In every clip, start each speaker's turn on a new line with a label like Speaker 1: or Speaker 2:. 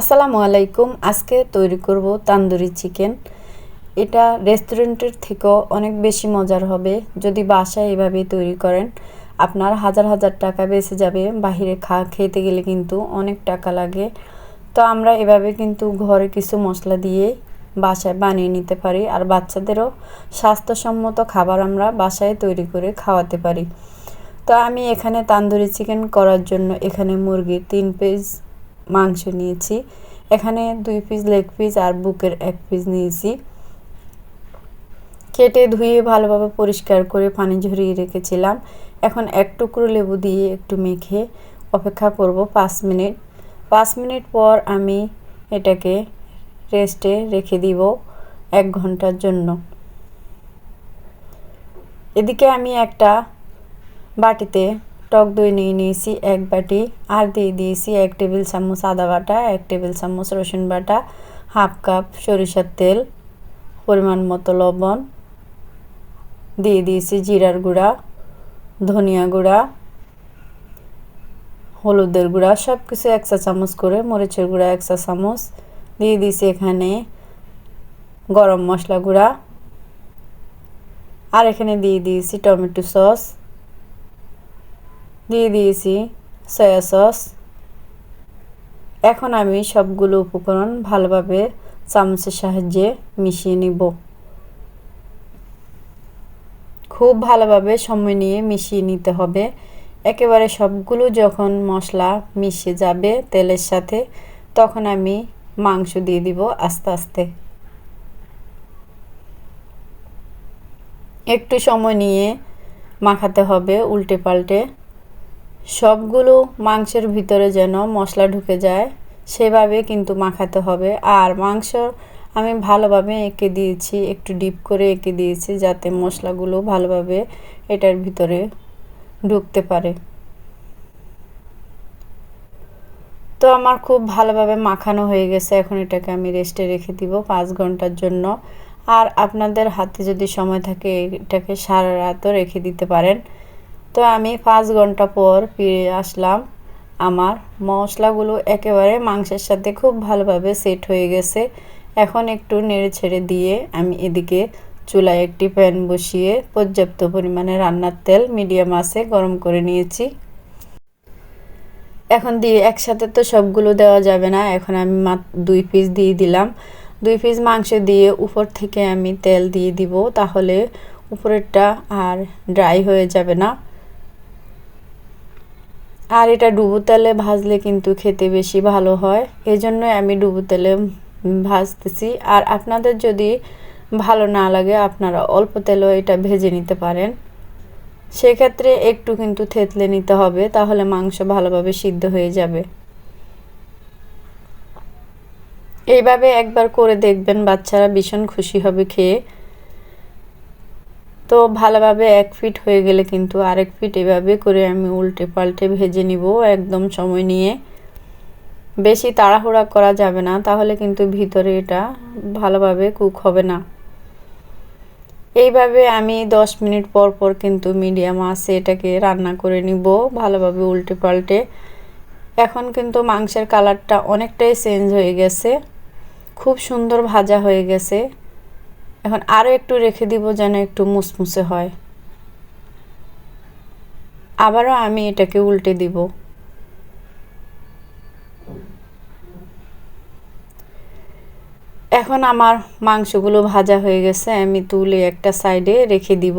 Speaker 1: আসসালামু আলাইকুম। আজকে তৈরি করব তান্দুরি চিকেন। এটা রেস্টুরেন্টের থেকেও অনেক বেশি মজার হবে। যদি বাসায় এভাবে তৈরি করেন, আপনার হাজার হাজার টাকা বেঁচে যাবে। বাহিরে খা, খেতে গেলে কিন্তু অনেক টাকা লাগে। তো আমরা এভাবে কিন্তু ঘরে কিছু মশলা দিয়ে বাসায় বানিয়ে নিতে পারি। আর বাচ্চাদেরও স্বাস্থ্যসম্মত খাবার আমরা বাসায় তৈরি করে খাওয়াতে পারি। তো আমি এখানে তান্দুরি চিকেন করার জন্য এখানে মুরগির তিন পিস মাংস নিয়েছি। এখানে দুই পিস লেগ পিস আর বুকের এক পিস নিয়েছি। কেটে ধুয়ে ভালোভাবে পরিষ্কার করে পানি ঝরিয়ে রেখেছিলাম। এখন এক টুকরো লেবু দিয়ে একটু মেখে অপেক্ষা করব পাঁচ মিনিট। পাঁচ মিনিট পর আমি এটাকে রেস্টে রেখে দিব এক ঘণ্টার জন্য। এদিকে আমি একটা বাটিতে টক দই নিয়ে নিয়েছি এক বাটি, আর দিয়ে দিয়েছি এক টেবিল চামচ আদা বাটা, এক টেবিল চামচ রসুন বাটা, হাফ কাপ সরিষার তেল, পরিমাণ মতো লবণ, দিয়ে দিয়েছি জিরার গুঁড়া, ধনিয়া গুঁড়া, হলুদের গুঁড়া সব কিছু এক চা চামচ করে, মরিচের গুঁড়া এক চা চামচ, দিয়ে দিয়েছি এখানে গরম মশলা গুঁড়া, আর এখানে দিয়ে দিয়েছি টমেটো সস দিয়ে দিয়েছি সয়া সস এখন আমি সবগুলো উপকরণ ভালোভাবে চামচের সাহায্যে মিশিয়ে নিব। খুব ভালোভাবে সময় নিয়ে মিশিয়ে নিতে হবে। একেবারে সবগুলো যখন মশলা মিশে যাবে তেলের সাথে, তখন আমি মাংস দিয়ে দিব আস্তে আস্তে। একটু সময় নিয়ে মাখাতে হবে উল্টে পাল্টে। সবগুলো মাংসের ভিতরে যেন মশলা ঢুকে যায়, সেভাবে কিন্তু মাখাতে হবে। আর মাংস আমি ভালোভাবে এঁকে দিয়েছি, একটু ডিপ করে এঁকে দিয়েছি যাতে মশলাগুলো ভালোভাবে এটার ভিতরে ঢুকতে পারে। তো আমার খুব ভালোভাবে মাখানো হয়ে গেছে, এখন এটাকে আমি রেস্টে রেখে দিব পাঁচ ঘণ্টার জন্য। আর আপনাদের হাতে যদি সময় থাকে, এটাকে সারা রাতও রেখে দিতে পারেন। তো আমি পাঁচ ঘণ্টা পর ফিরে আসলাম। আমার মশলাগুলো একেবারে মাংসের সাথে খুব ভালোভাবে সেট হয়ে গেছে। এখন একটু নেড়ে ছেড়ে দিয়ে আমি এদিকে চুলায় একটি প্যান বসিয়ে পর্যাপ্ত পরিমাণে রান্নার তেল মিডিয়াম আছে গরম করে নিয়েছি। এখন দিয়ে একসাথে তো সবগুলো দেওয়া যাবে না, এখন আমি মাত্র দুই পিস দিয়ে দিলাম। দুই পিস মাংস দিয়ে উপর থেকে আমি তেল দিয়ে দিব, তাহলে উপরেরটা আর ড্রাই হয়ে যাবে না। আর এটা ডুবো তেলে ভাজলে কিন্তু খেতে বেশি ভালো হয়। এজন্যই আমি ডুবো তেলে ভাজতেছি। আর আপনাদের যদি ভালো না লাগে, আপনারা অল্প তেলেও এটা ভেজে নিতে পারেন। সেক্ষেত্রে একটু কিন্তু থেতলে নিতে হবে, তাহলে মাংস ভালোভাবে সিদ্ধ হয়ে যাবে। এইভাবে একবার করে দেখবেন, বাচ্চারা ভীষণ খুশি হবে খেয়ে। তো ভালোভাবে এক ফিট হয়ে গেলে কিন্তু আরেক ফিট এভাবে করে আমি উল্টে পাল্টে ভেজে নিব একদম সময় নিয়ে। বেশি তাড়াহুড়া করা যাবে না, তাহলে কিন্তু ভিতরে এটা ভালোভাবে কুক হবে না। এইভাবে আমি দশ মিনিট পর পর কিন্তু মিডিয়াম আছে এটাকে রান্না করে নিব ভালোভাবে উল্টে পাল্টে। এখন কিন্তু মাংসের কালারটা অনেকটাই চেঞ্জ হয়ে গেছে। খুব সুন্দর ভাজা হয়ে গেছে। এখন আরও একটু রেখে দিব যেন একটু মুসমুসে হয়। আবারও আমি এটাকে উল্টে দিব। এখন আমার মাংসগুলো ভাজা হয়ে গেছে, আমি তুলে একটা সাইডে রেখে দিব।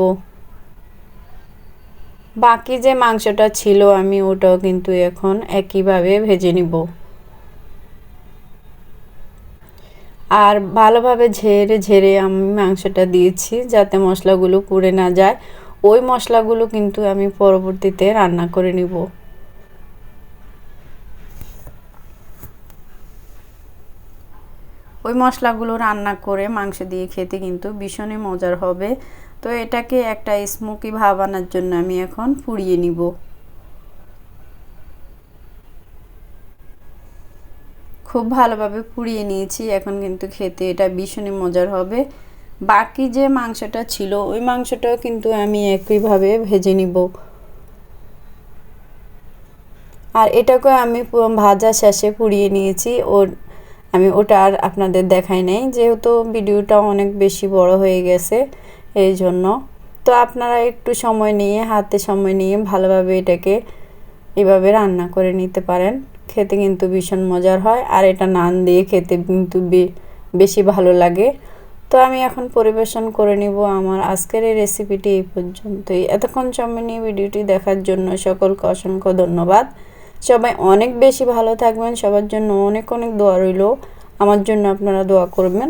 Speaker 1: বাকি যে মাংসটা ছিল, আমি ওটাও কিন্তু এখন একইভাবে ভেজে নিব। আর ভালোভাবে ঝেড়ে ঝেড়ে আমি মাংসটা দিয়েছি যাতে মশলাগুলো পুড়ে না যায়। ওই মশলাগুলো কিন্তু আমি পরবর্তীতে রান্না করে নিব। ওই মশলাগুলো রান্না করে মাংস দিয়ে খেতে কিন্তু ভীষণই মজার হবে। তো এটাকে একটা স্মোকি ভাব আনার জন্য আমি এখন পুড়িয়ে নিব। খুব ভালোভাবে পুড়িয়ে নিয়েছি। এখন কিন্তু খেতে এটা ভীষণই মজার হবে। বাকি যে মাংসটা ছিল, ওই মাংসটাও কিন্তু আমি একইভাবে ভেজে নিব। আর এটাকে আমি ভাজা শেষে পুড়িয়ে নিয়েছি। ওর, আমি ওটা আর আপনাদের দেখাই নাই, যেহেতু ভিডিওটা অনেক বেশি বড় হয়ে গেছে, এই জন্য। তো আপনারা একটু সময় নিয়ে, হাতে সময় নিয়ে ভালোভাবে এটাকে এভাবে রান্না করে নিতে পারেন। খেতে কিন্তু ভীষণ মজার হয়, আর এটা নান দিয়ে খেতে কিন্তু বেশি ভালো লাগে। তো আমি এখন পরিবেশন করে নিব আমার আজকের এই রেসিপিটি এই পর্যন্তই। এতক্ষণ সময় নিয়ে ভিডিওটি দেখার জন্য সকলকে অসংখ্য ধন্যবাদ। সবাই অনেক বেশি ভালো থাকবেন, সবার জন্য অনেক অনেক দোয়া রইল। আমার জন্য আপনারা দোয়া করবেন।